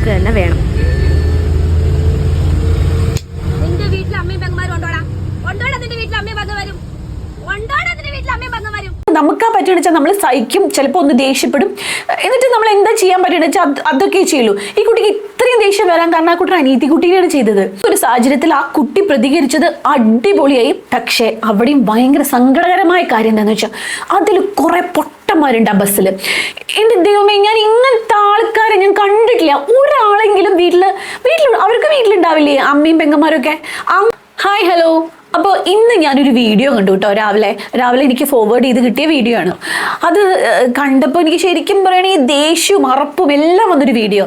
കൊടുക്കുക തന്നെ വേണം. നിന്റെ വീട്ടിൽ അമ്മയും പെങ്ങന്മാരും ഉണ്ടോടാ? ഉണ്ടോടാ നിന്റെ വീട്ടിൽ അമ്മയും വരും ഉണ്ടോടാ നിന്റെ വീട്ടിൽ അമ്മയും വരും നമുക്ക് ആ പറ്റുന്ന വെച്ചാൽ നമ്മൾ സഹിക്കും ചിലപ്പോൾ ഒന്ന് ദേഷ്യപ്പെടും. എന്നിട്ട് നമ്മൾ എന്താ ചെയ്യാൻ പറ്റുന്ന വെച്ചാൽ അത് അതൊക്കെ ചെയ്യുള്ളൂ. ഈ കുട്ടിക്ക് ഇത്രയും ദേഷ്യം വരാൻ കാരണം ആ കുട്ടി അനീതി കുട്ടിയാണ് ചെയ്തത്. ഒരു സാഹചര്യത്തിൽ ആ കുട്ടി പ്രതികരിച്ചത് അടിപൊളിയായി. പക്ഷേ അവിടെയും ഭയങ്കര സങ്കടകരമായ കാര്യം എന്താണെന്ന് വെച്ചാൽ അതിൽ കുറെ പൊട്ടന്മാരുണ്ട് ആ ബസ്സിൽ. എന്റെ ദൈവമേ ഞാൻ ഇങ്ങനത്തെ ആൾക്കാരെ ഞാൻ കണ്ടിട്ടില്ല. ഒരാളെങ്കിലും വീട്ടിൽ വീട്ടിൽ അവർക്ക് വീട്ടിലുണ്ടാവില്ലേ? അമ്മയും പെങ്ങന്മാരൊക്കെ? Hi hello. അപ്പോൾ ഇന്ന് ഞാനൊരു വീഡിയോ കണ്ടു കേട്ടോ രാവിലെ രാവിലെ എനിക്ക് ഫോർവേഡ് ചെയ്ത് കിട്ടിയ വീഡിയോ ആണ്. അത് കണ്ടപ്പോൾ എനിക്ക് ശരിക്കും പറയുകയാണെങ്കിൽ ദേഷ്യവും അറപ്പും എല്ലാം വന്നൊരു വീഡിയോ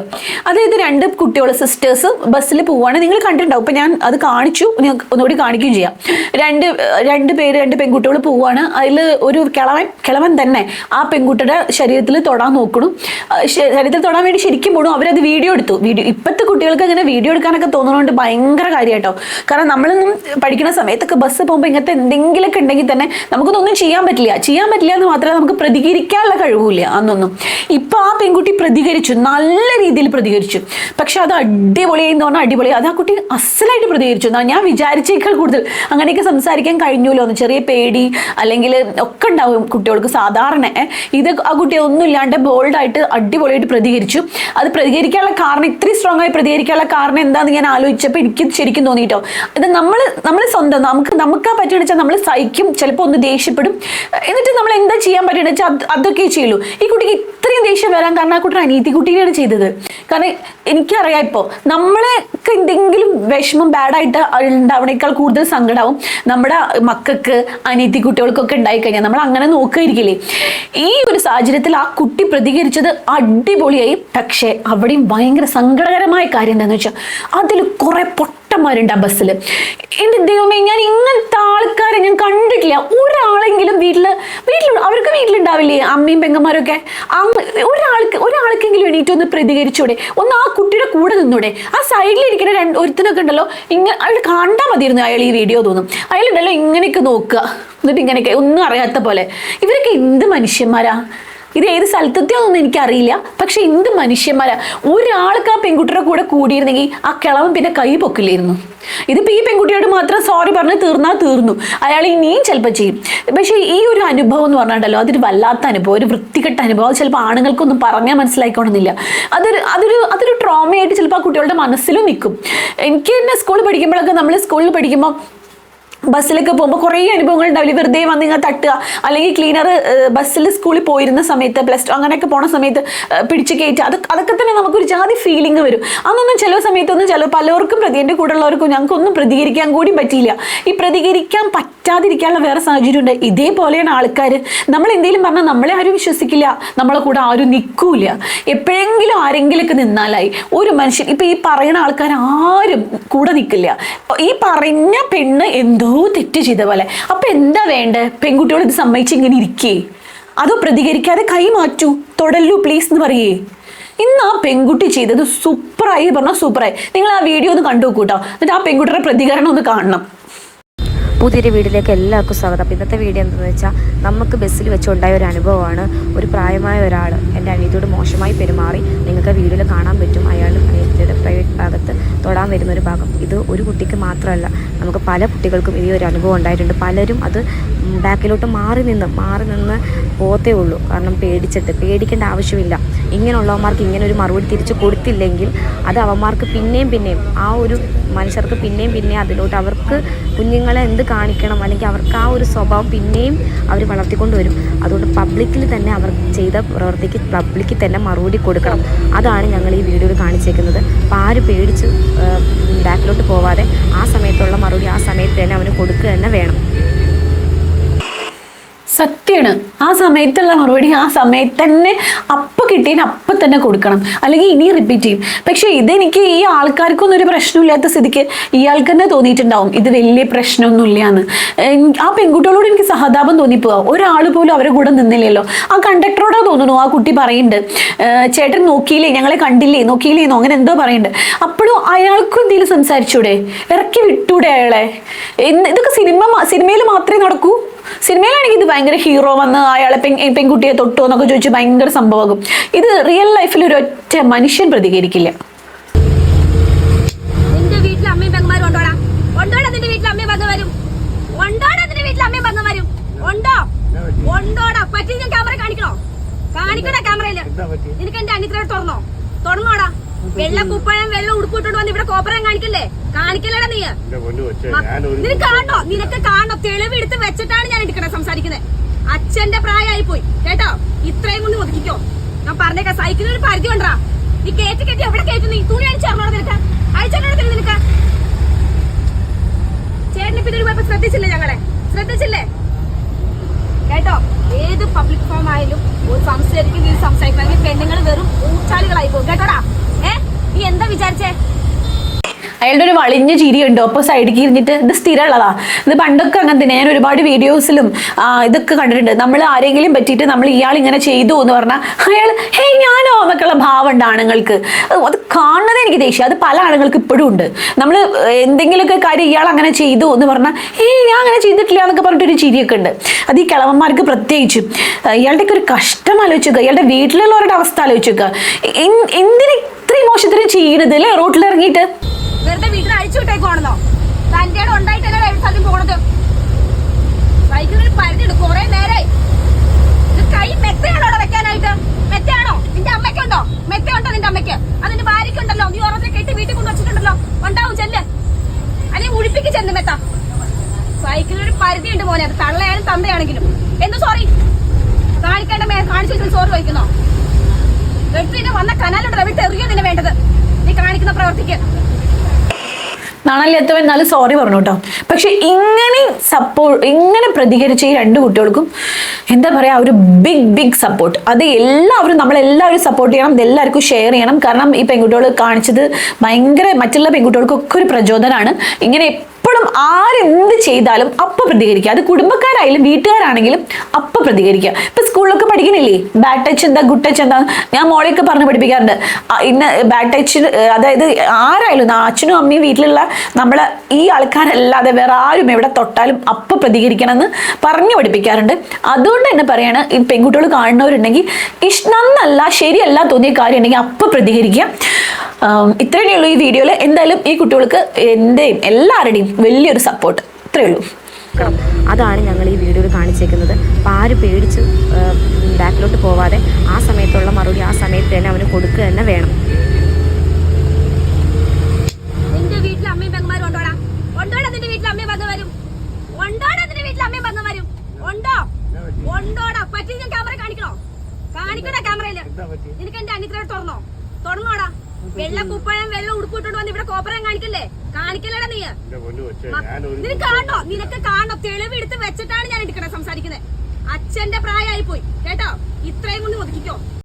അതായത് രണ്ട് കുട്ടികൾ സിസ്റ്റേഴ്സ് ബസ്സിൽ പോവാണ്. നിങ്ങൾ കണ്ടിട്ടുണ്ടാവും. ഇപ്പം ഞാൻ അത് കാണിച്ചു. ഞാൻ ഒന്നുകൂടി കാണിക്കുകയും ചെയ്യാം. രണ്ട് രണ്ട് പേര് രണ്ട് പെൺകുട്ടികൾ പോവുകയാണ് അതിൽ ഒരു കിളവൻ കിളവൻ തന്നെ ആ പെൺകുട്ടിയുടെ ശരീരത്തിൽ തൊടാൻ നോക്കണം. ശരീരത്തിൽ തൊടാൻ വേണ്ടി ശരിക്കും പോകണം അവരത് വീഡിയോ എടുത്തു. വീഡിയോ ഇപ്പോഴത്തെ കുട്ടികൾക്ക് അങ്ങനെ വീഡിയോ എടുക്കാനൊക്കെ തോന്നുന്നതുകൊണ്ട് ഭയങ്കര കാര്യമായിട്ടോ കാരണം നമ്മളൊന്നും പഠിക്കുന്ന സമയത്തൊക്കെ ബസ് പോകുമ്പോൾ ഇങ്ങനത്തെ എന്തെങ്കിലുമൊക്കെ ഉണ്ടെങ്കിൽ തന്നെ നമുക്കൊന്നും ചെയ്യാൻ പറ്റില്ല. ചെയ്യാൻ പറ്റില്ല എന്ന് മാത്രമേ നമുക്ക് പ്രതികരിക്കാനുള്ള കഴിവില്ല അന്നൊന്നും ഇപ്പൊ ആ പെൺകുട്ടി പ്രതികരിച്ചു. നല്ല രീതിയിൽ പ്രതികരിച്ചു. പക്ഷെ അത് അടിപൊളിയായി എന്ന് പറഞ്ഞാൽ അടിപൊളി. അത് ആ കുട്ടി അസലായിട്ട് പ്രതികരിച്ചു. ഞാൻ വിചാരിച്ചേക്കാൾ കൂടുതൽ അങ്ങനെയൊക്കെ സംസാരിക്കാൻ കഴിഞ്ഞല്ലോ എന്ന്. ചെറിയ പേടി അല്ലെങ്കിൽ ഒക്കെ ഉണ്ടാവും കുട്ടികൾക്ക് സാധാരണ. ഇത് ആ കുട്ടി ഒന്നും ഇല്ലാണ്ട് ബോൾഡായിട്ട് അടിപൊളിയായിട്ട് പ്രതികരിച്ചു. അത് പ്രതികരിക്കാനുള്ള കാരണം ഇത്രയും സ്ട്രോങ് ആയി പ്രതികരിക്കാനുള്ള കാരണം എന്താണെന്ന് ഞാൻ ആലോചിച്ചപ്പോൾ എനിക്ക് ശരിക്കും തോന്നിയിട്ടോ. ഇത് നമ്മൾ നമ്മൾ സ്വന്തം നമുക്ക് നമുക്ക് ആ വെച്ചാൽ നമ്മൾ സഹിക്കും ചിലപ്പോൾ ഒന്ന് ദേഷ്യപ്പെടും. എന്നിട്ട് നമ്മൾ എന്താ ചെയ്യാൻ പറ്റുന്ന വെച്ചാൽ അത് അതൊക്കെ ചെയ്യുള്ളൂ. ഈ കുട്ടിക്ക് ഇത്രയും ദേഷ്യം വരാൻ കാരണം ആ കുട്ടി അനീതി കുട്ടിയാണ് ചെയ്തത്. കാരണം എനിക്കറിയാം ഇപ്പോൾ നമ്മളൊക്കെ എന്തെങ്കിലും വിഷമം ബാഡായിട്ട് ഉണ്ടാവണേക്കാൾ കൂടുതൽ സങ്കടമാവും നമ്മുടെ മക്കൾക്ക് അനീതി കുട്ടികൾക്കൊക്കെ ഉണ്ടായിക്കഴിഞ്ഞാൽ നമ്മൾ അങ്ങനെ നോക്കുകയായിരിക്കില്ലേ ഈ ഒരു സാഹചര്യത്തിൽ ആ കുട്ടി പ്രതികരിച്ചത് അടിപൊളിയായി. പക്ഷേ അവിടെയും ഭയങ്കര സങ്കടകരമായ കാര്യം എന്താണെന്ന് വെച്ചാൽ അതിൽ കുറെ പൊട്ടന്മാരുണ്ട് ആ ബസ്സിൽ എന്റെ ദൈവമേ ഞാൻ ഇങ്ങനത്തെ ആൾക്കാരെ ഞാൻ കണ്ടിട്ടില്ല. ഒരാളെങ്കിലും വീട്ടിൽ വീട്ടിൽ അവർക്ക് വീട്ടിലുണ്ടാവില്ലേ? അമ്മയും പെങ്ങന്മാരൊക്കെ? ഒരാൾക്ക് ഒരാൾക്കെങ്കിലും എണീറ്റ് ഒന്ന് പ്രതികരിച്ചൂടെ? ഒന്ന് ആ കുട്ടിയുടെ കൂടെ നിന്നൂടെ? ആ സൈഡിലിരിക്കുന്ന രണ്ട് ഒരുത്തനൊക്കെ ഉണ്ടല്ലോ ഇങ്ങനെ അയാൾ കണ്ടാൽ മതിയിരുന്നു അയാൾ ഈ വീഡിയോ തോന്നും. അയാളുണ്ടല്ലോ ഇങ്ങനെയൊക്കെ നോക്കുക. എന്നിട്ട് ഇങ്ങനെയൊക്കെ ഒന്നും അറിയാത്ത പോലെ. ഇവരൊക്കെ എന്ത് മനുഷ്യന്മാരാ? ഇത് ഏത് സ്ഥലത്തെത്തിയോന്നൊന്നും എനിക്കറിയില്ല. പക്ഷെ എന്ത് മനുഷ്യന്മാരാ. ഒരാൾക്ക് ആ പെൺകുട്ടിയുടെ കൂടെ കൂടിയിരുന്നെങ്കിൽ ആ കിളവൻ പിന്നെ കൈ പൊക്കില്ലായിരുന്നു. ഇതിപ്പോ ഈ പെൺകുട്ടിയോട് മാത്രം സോറി പറഞ്ഞ് തീർന്നാൽ തീർന്നു. അയാൾ ഇനിയും ചിലപ്പോൾ ചെയ്യും. പക്ഷേ ഈ ഒരു അനുഭവം എന്ന് പറഞ്ഞാണ്ടല്ലോ അതൊരു വല്ലാത്ത അനുഭവം ഒരു വൃത്തികെട്ട അനുഭവം. അത് ചിലപ്പോൾ ആണുങ്ങൾക്കൊന്നും പറഞ്ഞാൽ മനസ്സിലായിക്കോണമെന്നില്ല അതൊരു അതൊരു അതൊരു ട്രോമയായിട്ട് ചിലപ്പോൾ ആ കുട്ടികളുടെ മനസ്സിലും നിൽക്കും. എനിക്ക് തന്നെ സ്കൂളിൽ പഠിക്കുമ്പോഴൊക്കെ നമ്മൾ സ്കൂളിൽ പഠിക്കുമ്പോൾ ബസ്സിലൊക്കെ പോകുമ്പോൾ കുറേ അനുഭവങ്ങൾ ഉണ്ടാവില്ല? വെറുതെ വന്ന് ഇങ്ങനെ തട്ടുക. അല്ലെങ്കിൽ ക്ലീനർ ബസ്സിൽ സ്കൂളിൽ പോയിരുന്ന സമയത്ത് പ്ലസ് ടു അങ്ങനെയൊക്കെ പോണ സമയത്ത് പിടിച്ച് കയറ്റുക അത് അതൊക്കെ തന്നെ നമുക്കൊരു ജാതി ഫീലിംഗ് വരും. അന്നൊന്നും ചില സമയത്തൊന്നും ചില പലർക്കും പ്രതി എന്റെ കൂടെ ഉള്ളവർക്കും ഞങ്ങൾക്കൊന്നും പ്രതികരിക്കാൻ കൂടി പറ്റിയില്ല. ഈ പ്രതികരിക്കാൻ പറ്റാതിരിക്കാനുള്ള വേറെ സാഹചര്യം ഉണ്ട് ഇതേപോലെയാണ് ആൾക്കാർ നമ്മൾ എന്തെങ്കിലും പറഞ്ഞാൽ നമ്മളെ ആരും വിശ്വസിക്കില്ല. നമ്മളെ കൂടെ ആരും നിൽക്കൂല എപ്പോഴെങ്കിലും ആരെങ്കിലുമൊക്കെ നിന്നാലായി. ഒരു മനുഷ്യൻ ഇപ്പം ഈ പറയുന്ന ആൾക്കാർ ആരും കൂടെ നിൽക്കില്ല. ഈ പറഞ്ഞ പെണ്ണ് എന്തോ തെറ്റ് ചെയ്ത പോലെ. അപ്പൊ എന്താ വേണ്ടത് പെൺകുട്ടിയോട് ഇത് സമ്മതിച്ച് ഇങ്ങനെ ഇരിക്കേ? അതോ പ്രതികരിക്കാതെ കൈ മാറ്റൂ? തൊടല്ലു പ്ലീസ് എന്ന് പറയേ? ഇന്ന് ആ പെൺകുട്ടി ചെയ്തത് സൂപ്പറായി പറഞ്ഞാൽ സൂപ്പറായി നിങ്ങൾ ആ വീഡിയോ ഒന്ന് കണ്ടു നോക്കൂട്ടോ എന്നിട്ട് ആ പെൺകുട്ടിയുടെ പ്രതികരണം ഒന്ന് കാണണം. പുതിയൊരു വീട്ടിലേക്ക് എല്ലാവർക്കും സ്വാഗതം. അപ്പോൾ ഇന്നത്തെ വീഡിയോ എന്താണെന്ന് വെച്ചാൽ നമുക്ക് ബസ്സിൽ വെച്ചുണ്ടായ ഒരു അനുഭവമാണ്. ഒരു പ്രായമായ ഒരാൾ എന്റെ അനിയത്തിയോട് മോശമായി പെരുമാറി നിങ്ങൾക്ക് വീഡിയോയിൽ കാണാൻ പറ്റും. അയാൾ അനിയത്തിയുടെ പ്രൈവറ്റ് ഭാഗത്ത് തൊടാൻ വരുന്ന ഒരു ഭാഗം. ഇത് ഒരു കുട്ടിക്ക് മാത്രമല്ല നമുക്ക് പല കുട്ടികൾക്കും ഈ ഒരു അനുഭവം ഉണ്ടായിട്ടുണ്ട്. പലരും അത് ബാക്കിലോട്ട് മാറി നിന്ന് മാറി നിന്ന് പോത്തേ ഉള്ളൂ. കാരണം പേടിച്ചിട്ട് പേടിക്കേണ്ട ആവശ്യമില്ല. ഇങ്ങനെയുള്ളവന്മാർക്ക് ഇങ്ങനെ ഒരു മറുപടി തിരിച്ചു കൊടുത്തില്ലെങ്കിൽ അത് അവന്മാർക്ക് പിന്നെയും പിന്നെയും ആ ഒരു മനുഷ്യർക്ക് പിന്നെയും പിന്നെയും അതിലോട്ട് അവർക്ക് കുഞ്ഞുങ്ങളെ എന്ത് കാണിക്കണം. അല്ലെങ്കിൽ അവർക്ക് ആ ഒരു സ്വഭാവം പിന്നെയും അവർ വളർത്തിക്കൊണ്ട് വരും. അതുകൊണ്ട് പബ്ലിക്കിൽ തന്നെ അവർ ചെയ്ത പ്രവർത്തിക്ക് പബ്ലിക്കിൽ തന്നെ മറുപടി കൊടുക്കണം. അതാണ് ഞങ്ങൾ ഈ വീഡിയോയിൽ കാണിച്ചേക്കുന്നത്. അപ്പോൾ ആര് പേടിച്ച് ബാക്കിലോട്ട് പോവാതെ ആ സമയത്തുള്ള മറുപടി ആ സമയത്ത് തന്നെ അവന് കൊടുക്കുക തന്നെ വേണം. സത്യമാണ്. ആ സമയത്തുള്ള മറുപടി ആ സമയത്ത് തന്നെ അപ്പം കിട്ടിയതിന് അപ്പം തന്നെ കൊടുക്കണം. അല്ലെങ്കിൽ ഇനി റിപ്പീറ്റ് ചെയ്യും. പക്ഷേ ഇതെനിക്ക് ഈ ആൾക്കാർക്കൊന്നും ഒരു പ്രശ്നമില്ലാത്ത സ്ഥിതിക്ക് ഇയാൾക്ക് തന്നെ തോന്നിയിട്ടുണ്ടാവും. ഇത് വലിയ പ്രശ്നമൊന്നുമില്ല എന്ന് ആ പെൺകുട്ടികളോട് എനിക്ക് സഹതാപം തോന്നിപ്പോവാ. ഒരാൾ പോലും അവരെ കൂടെ നിന്നില്ലല്ലോ. ആ കണ്ടക്ടറോടാ തോന്നുന്നു ആ കുട്ടി പറയുന്നുണ്ട്. ചേട്ടൻ നോക്കിയില്ലേ? ഞങ്ങളെ കണ്ടില്ലേ? നോക്കിയില്ലേന്നോ അങ്ങനെ എന്തോ പറയുന്നുണ്ട്. അപ്പോഴും അയാൾക്കും എന്തെങ്കിലും സംസാരിച്ചൂടെ? ഇറക്കി വിട്ടൂടെ അയാളെ? ഇതൊക്കെ സിനിമ സിനിമയിൽ മാത്രമേ നടക്കൂ? സിനിമയിലാണെങ്കിൽ ഇത് ഭയങ്കര ഹീറോ വന്ന് അയാളെ പെൺ പെൺകുട്ടിയെ തൊട്ടു എന്നൊക്കെ ചോദിച്ച് ഭയങ്കര സംഭവമാകും. ഇത് റിയൽ ലൈഫിൽ ഒരു ഒറ്റ മനുഷ്യൻ പ്രതികരിക്കില്ല. കാണിക്കണോ? കാണിക്കണ ക്യാമറയിൽ നിനക്ക് എന്റെ അനിത്രയോട് തുറന്നോ? തുറന്നോടാ വെള്ള കുപ്പഴം വെള്ളം ഉടുപ്പിട്ടോണ്ട് വന്ന് ഇവിടെ കോപ്പറം കാണിക്കല്ലേ? കാണിക്കല്ലേടാ നീ. നിനക്ക് കാണോ നിനക്ക് കാണോ തെളിവെടുത്ത് വെച്ചിട്ടാണ് ഞാൻ എടുക്കണേ സംസാരിക്കുന്നത് അച്ഛന്റെ പ്രായമായി പോയി കേട്ടോ? ഇത്രയും കൊണ്ട് ഒതുക്കിക്കോ. ഞാൻ പറഞ്ഞേക്കാം സൈക്കിളിന് ഒരു പരിധി ഉണ്ടാ നീ കേറ്റി കെട്ടി എവിടെ കേട്ടു നീ? തുണി അടിച്ചറിഞ്ഞോടെ നിനക്ക്? അയച്ചോടെ നിനക്ക്. ചേട്ടന് പിന്നെ പോയപ്പോ ശ്രദ്ധിച്ചില്ലേ ഞങ്ങളെ? ശ്രദ്ധിച്ചില്ലേ? ഏത് പബ്ലിക് ഫോം ആയാലും ഒരു സംസാരിക്കും നീ സംസാരിക്കണമെങ്കിൽ പെണ്ണുങ്ങൾ വെറും ഊച്ചാലികളായി പോകും. കേട്ടോടാ? ഏ? നീ എന്താ വിചാരിച്ചേ? അയാളുടെ ഒരു വളിഞ്ഞ ചിരിയുണ്ട് ഒപ്പം സൈഡിൽ ഇരിഞ്ഞിട്ട് ഇത് സ്ഥിരമുള്ളതാ. ഇത് പണ്ടൊക്കെ അങ്ങനെ തന്നെ. ഞാൻ ഒരുപാട് വീഡിയോസിലും ഇതൊക്കെ കണ്ടിട്ടുണ്ട്. നമ്മൾ ആരെങ്കിലും പറ്റിയിട്ട് നമ്മൾ ഇയാൾ ഇങ്ങനെ ചെയ്തു എന്ന് പറഞ്ഞാൽ അയാൾ ഹേ ഞാനോ? എന്നൊക്കെയുള്ള ഭാവം ഉണ്ട് ആണുങ്ങൾക്ക്. അത് കാണുന്നത് എനിക്ക് ദേഷ്യം. അത് പല ആണുങ്ങൾക്ക് ഇപ്പോഴും ഉണ്ട്. നമ്മൾ എന്തെങ്കിലുമൊക്കെ കാര്യം ഇയാൾ അങ്ങനെ ചെയ്തു എന്ന് പറഞ്ഞാൽ ഹേ ഞാൻ അങ്ങനെ ചെയ്തിട്ടില്ല എന്നൊക്കെ പറഞ്ഞിട്ടൊരു ചിരിയൊക്കെ ഉണ്ട്. അത് ഈ കിളവന്മാർക്ക് പ്രത്യേകിച്ചും ഇയാളുടെയൊക്കെ ഒരു കഷ്ടം ആലോചിക്കുക ഇയാളുടെ വീട്ടിലുള്ളവരുടെ അവസ്ഥ ആലോചിക്കുക എന്തിന് ഇത്രയും മോശത്തിന് ചെയ്യണത് അല്ലേ റോട്ടിൽ ഇറങ്ങിയിട്ട് വെറുതെ വീട്ടിൽ അഴിച്ചു വിട്ടേക്കുവാണെന്നോ? ഇടം ഉണ്ടായിട്ടല്ലേ എവിടെ സാധ്യം പോണത്? സൈക്കിളിൽ പരിധിയുണ്ട് കുറെ നേരായി കൈ മെത്തയാണോ വെക്കാനായിട്ട്? മെത്തയാണോ? നിന്റെ അമ്മയ്ക്കുണ്ടോ? മെത്തയുണ്ടോ നിന്റെ അമ്മയ്ക്ക്? അതിന്റെ ഭാര്യയ്ക്കുണ്ടല്ലോ. നീ ഓരോരുത്തരെ കെട്ടി വീട്ടിൽ കൊണ്ടുവച്ചിട്ടുണ്ടല്ലോ ഉണ്ടാവും ചെല്ല്. അല്ലെങ്കിൽ ഉഴിപ്പിക്ക് ചെന്ന് മെത്ത. സൈക്കിളിൽ ഒരു പരിധിയുണ്ട് മോനെ. അത് തള്ളയായാലും തന്തയാണെങ്കിലും. എന്ത് സോറി കാണിക്കേണ്ട മേ കാണിച്ചു സോറി ചോദിക്കുന്നോ? വെട്ടിന് വന്ന കനാലുണ്ടല്ലോ. വിട്ട് എറിയോ നിന്നെ വേണ്ടത്. നീ കാണിക്കുന്ന പ്രവർത്തിക്ക്. നാണല്ലാത്തവൻ എന്നാലും സോറി പറഞ്ഞു കേട്ടോ പക്ഷെ ഇങ്ങനെ സപ്പോ ഇങ്ങനെ പ്രതികരിച്ച ഈ രണ്ട് കുട്ടികൾക്കും എന്താ പറയാ ഒരു ബിഗ് ബിഗ് സപ്പോർട്ട് അത് എല്ലാവരും നമ്മളെല്ലാവരും സപ്പോർട്ട് ചെയ്യണം ഇതെല്ലാവർക്കും ഷെയർ ചെയ്യണം. കാരണം ഈ പെൺകുട്ടികൾ കാണിച്ചത് ഭയങ്കര മറ്റുള്ള പെൺകുട്ടികൾക്കൊക്കെ ഒരു പ്രചോദനമാണ്. ഇങ്ങനെ എപ്പോഴും ആരെന്ത് ചെയ്താലും അപ്പം പ്രതികരിക്കുക. അത് കുടുംബക്കാരായാലും വീട്ടുകാരാണെങ്കിലും അപ്പം പ്രതികരിക്കുക. ഇപ്പൊ സ്കൂളിലൊക്കെ പഠിക്കണില്ലേ? ബാഡ് ടച്ച് എന്താ? ഗുഡ് ടച്ച് എന്താ? ഞാൻ മോളെയൊക്കെ പറഞ്ഞ് പഠിപ്പിക്കാറുണ്ട്. ഇന്ന് ബാഡ് ടച്ച് അതായത് ആരായാലും അച്ഛനും അമ്മയും വീട്ടിലുള്ള നമ്മൾ ഈ ആൾക്കാരല്ലാതെ വേറെ ആരും എവിടെ തൊട്ടാലും അപ്പം പ്രതികരിക്കണം എന്ന് പറഞ്ഞു പഠിപ്പിക്കാറുണ്ട്. അതുകൊണ്ട് തന്നെ പറയാണ് ഈ പെൺകുട്ടികൾ കാണുന്നവരുണ്ടെങ്കിൽ നന്നല്ല ശരിയല്ല തോന്നിയ കാര്യം ഉണ്ടെങ്കിൽ അപ്പൊ പ്രതികരിക്കുക. ഇത്രയേ ഉള്ളൂ ഈ വീഡിയോയിൽ എന്തായാലും ഈ കുട്ടികൾക്ക് എന്റെയും എല്ലാവരുടെയും വലിയൊരു സപ്പോർട്ട് അത്രയേ ഉള്ളൂ. അതാണ് ഞങ്ങൾ ഈ വീഡിയോയിൽ കാണിച്ചേക്കുന്നത്. അപ്പം ആര് പേടിച്ച് ബാക്കിലോട്ട് പോവാതെ ആ സമയത്തുള്ള മറുപടി ആ സമയത്ത് തന്നെ അവന് കൊടുക്കുക തന്നെ വേണം. നിനക്ക് എന്റെ അനിത്രയോട് തുറന്നോ? തുറന്നോടാ. വെള്ള കുപ്പഴം വെള്ളം ഉടുപ്പിട്ടോണ്ട് വന്ന് ഇവിടെ കോപ്പറം കാണിക്കല്ലേ? കാണിക്കല്ലടാ നീ. നിനക്ക് കാണോ നിനക്ക് കാണോ തെളിവെടുത്ത് വെച്ചിട്ടാണ് ഞാൻ എടുക്കണേ സംസാരിക്കുന്നത്. അച്ഛന്റെ പ്രായമായി പോയി കേട്ടോ? ഇത്രയും കൊണ്ട് ഒതുക്കിക്കോ.